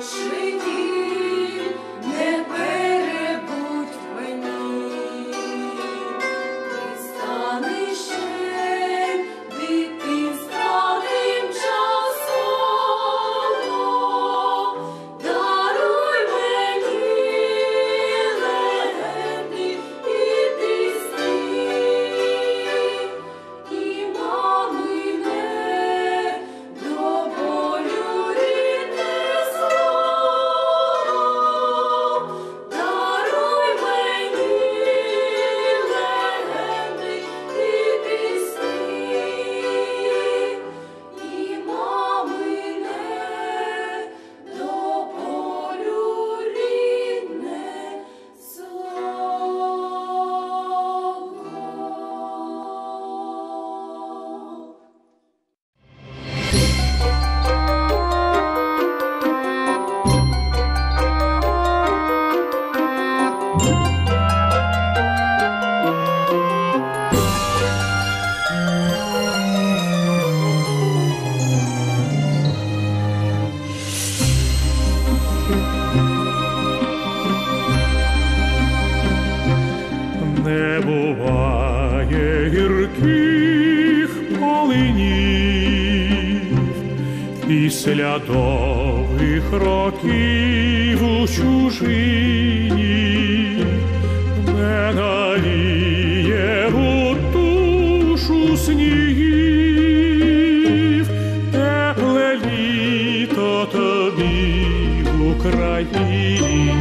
Sweet. Після довгих років у чужині не наліє у душу снігів, тепле літо тобі в Україні.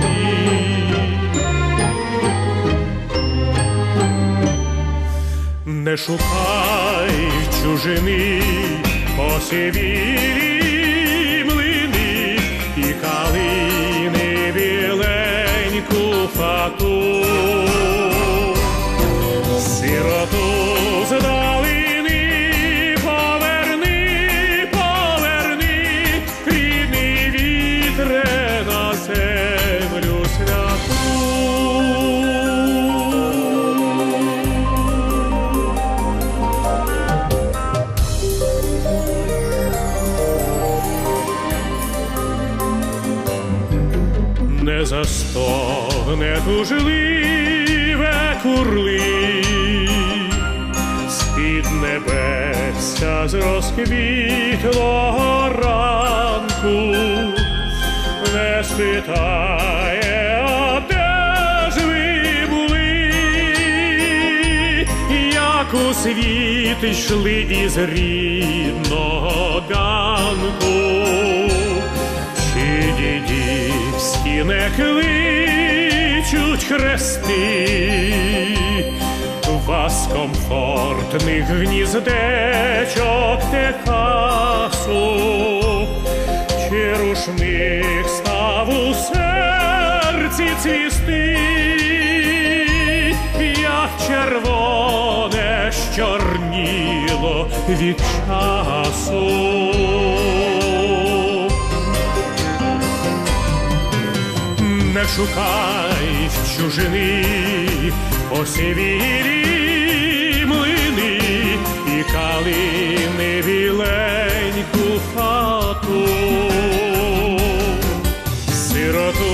Не шукай чужини посивілі fatto, serato. Застогне тужливе курли, з-під небеся з розквітлого ранку, не спитає, а були, як у світ йшли із рідного ганку. Чи дідівські не кличуть хрести, вас комфортних гніздечок Техасу, чи рушник став у серці цвісти, як червоне щорніло від часу. не шукай в чужини посивілі млини і калини біленьку хату. Сироту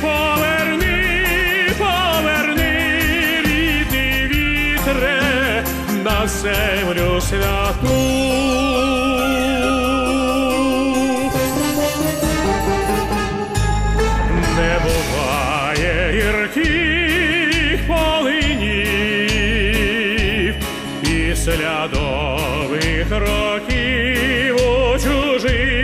поверни, поверни, рідний вітре на землю святу. Після довгих років у чужині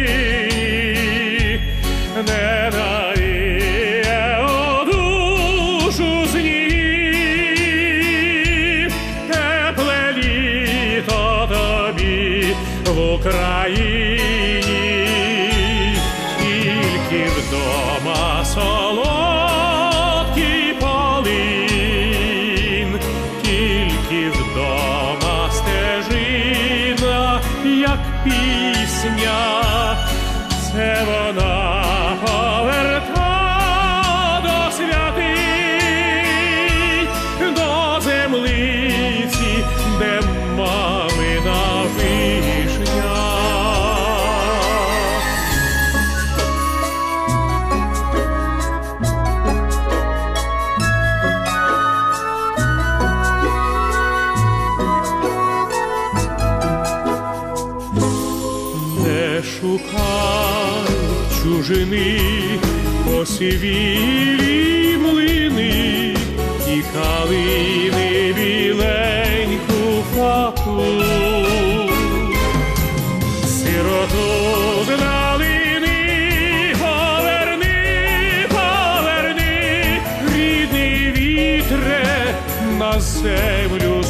на землю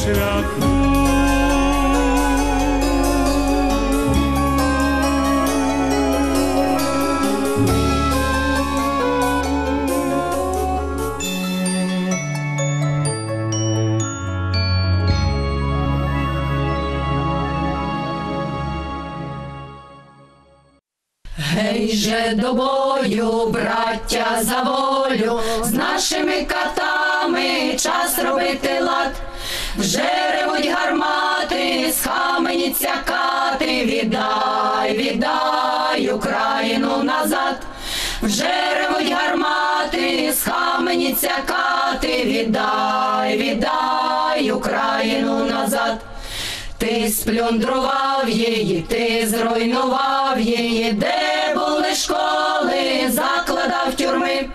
схаменіться кати, віддай, віддай Україну назад. Вже ревуть гармати, схаменіться кати, віддай, віддай Україну назад. Ти сплюндрував її, ти зруйнував її, де були школи, закладав тюрми,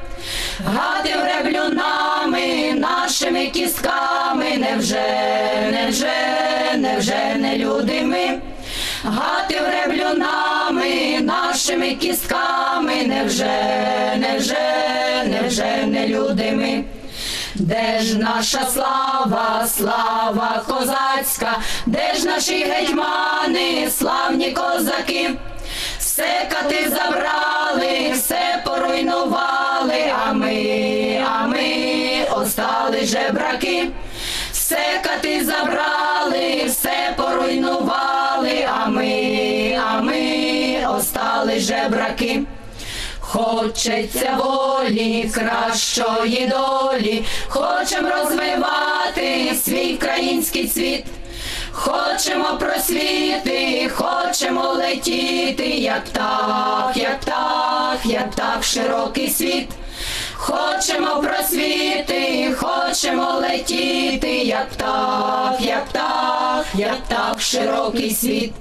гадив реблюнами, нашими кістками, невже, невже, невже не люди ми, гадив реблюнами, нашими кістками, невже, невже, невже не люди ми. Де ж наша слава, слава козацька, де ж наші гетьмани, славні козаки, все кати забрали, все поруйнували, а ми, а ми остали жебраки, все кати забрали, все поруйнували, а ми, а ми остали жебраки. Хочеться волі, кращої долі, хочем розвивати свій український світ, хочемо просвіти, хочемо летіти, як птах, як птах, як птах широкий світ. Хочемо просвіти, хочемо летіти, як птах, як птах, як птах широкий світ.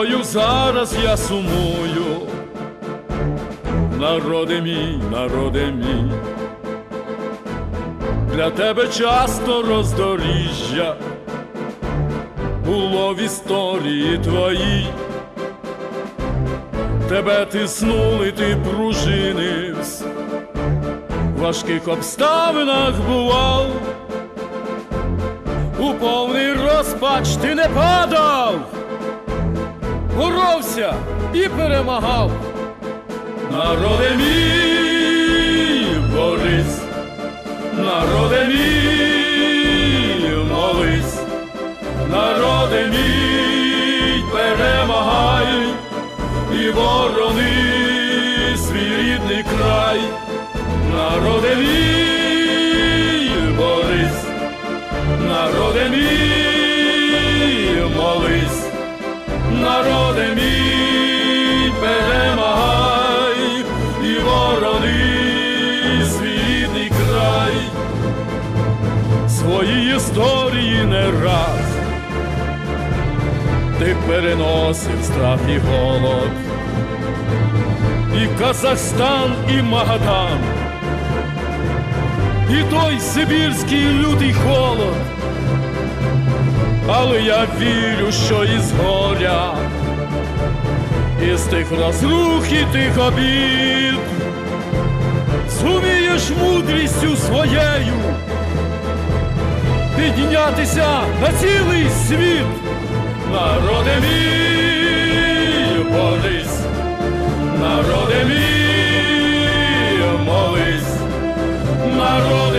Тобою зараз я сумую, народи мій, народи мій, для тебе часто роздоріжжя було в історії твоїй, тебе тиснули, ти пружинився, в важких обставинах бував. У повний розпач ти не падав, боровся і перемагав. Народе мій, борись, народе мій, молись, народе мій, перемагай і ворони свій рідний край, народе мій, борись, народе мій, мій, перемагай і ворони свій рідний край, свої історії не раз ти переносив страх і голод, і Казахстан, і Магадан, і той сибірський лютий холод. Але я вірю, що із горя, із тих розрух і тих обід, зумієш мудрістю своєю піднятися на цілий світ, народе мій, борись, народе мій, молись, народе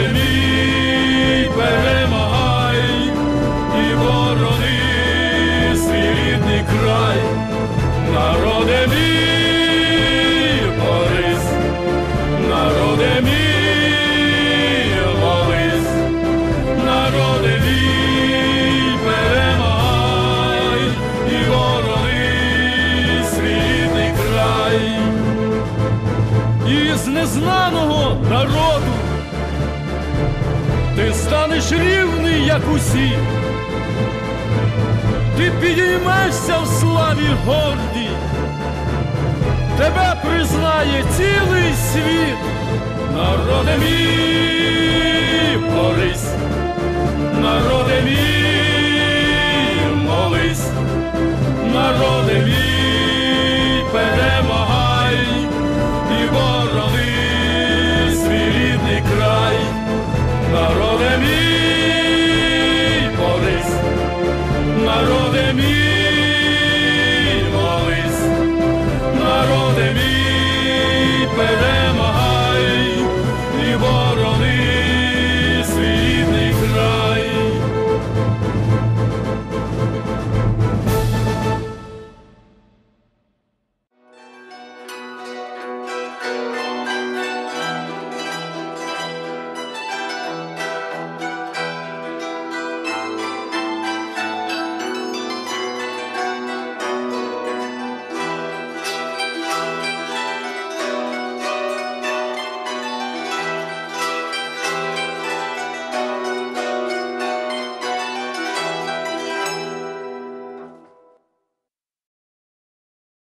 станеш рівний, як усі, ти підіймешся в славі гордій, тебе признає цілий світ, народе мій, борись, народе мій, молись, народе